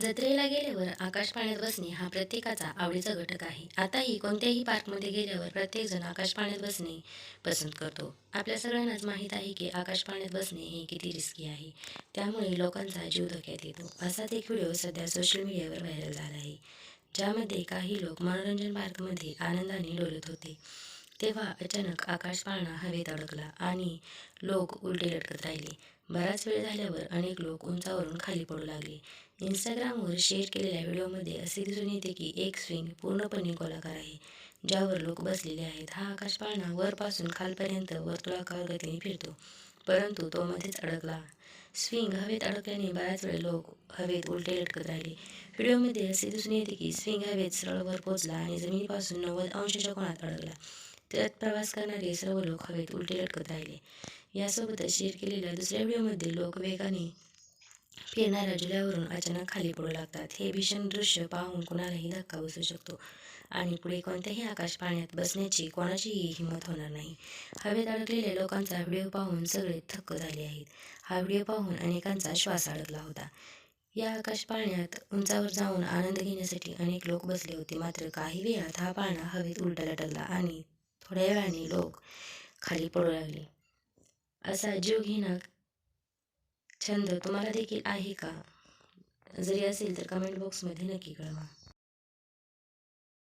जत्रेला गेल्यावर आकाश पाण्यात बसणे हा प्रत्येकाचा आवडीचा घटक आहे. आताही कोणत्याही पार्कमध्ये गेल्यावर प्रत्येकजण आकाश पाण्यात बसणे पसंत करतो. आपल्या सगळ्यांनाच माहीत आहे की आकाश पाण्यात बसणे हे किती रिस्की आहे. त्यामुळे लोकांचा जीव धोक्यात येतो. असाच एक व्हिडिओ सध्या सोशल मीडियावर व्हायरल झाला आहे ज्यामध्ये काही लोक मनोरंजन पार्कमध्ये आनंदाने डोलत होते. तेव्हा अचानक आकाश पाळणा हवेत अडकला आणि लोक उलटे लटकत राहिले. बराच वेळ झाल्यावर अनेक लोक उंचावरून खाली पडू लागले. इंस्टाग्रामवर शेअर केलेल्या व्हिडिओमध्ये असे दिसून येते की एक स्विंग पूर्णपणे गोलाकार आहे. ज्यावर लोक बसलेले आहेत. हा आकाश पाळणा वरपासून खालपर्यंत वर्तुळाकार गतीने फिरतो परंतु तो मध्येच अडकला. स्विंग हवेत अडकल्याने बऱ्याच वेळ लोक हवेत उलटे लटकत राहिले. व्हिडिओमध्ये असे दिसून येते की स्विंग हवेत सरळ वर पोहोचला आणि जमिनीपासून नव्वद अंशाच्या कोणात अडकला. त्यात प्रवास करणारे सर्व लोक हवेत उलटे लटकत राहिले. यासोबतच शेअर केलेल्या दुसऱ्या व्हिडिओमध्ये लोक वेगाने फिरणाऱ्या जुल्यावरून अचानक खाली पडू लागतात. हे भीषण दृश्य पाहून कुणालाही धक्का बसू शकतो आणि पुढे कोणत्याही आकाश पाण्यात बसण्याची कोणाचीही हिंमत होणार नाही. हवेत अडकलेल्या लोकांचा व्हिडिओ पाहून सगळे थक्क झाले आहेत. हा व्हिडिओ पाहून अनेकांचा श्वास अडकला होता. या आकाश पाळण्यात उंचावर जाऊन आनंद घेण्यासाठी अनेक लोक बसले होते. मात्र काही वेळात हा पाळणा हवेत उलटा लटकला आणि थोड्या वेळाने लोक खाली पडू लागले. असा जीव घेणं छंद तुम्हाला देखील आहे का? जरी असेल तर कमेंट बॉक्समध्ये नक्की कळवा.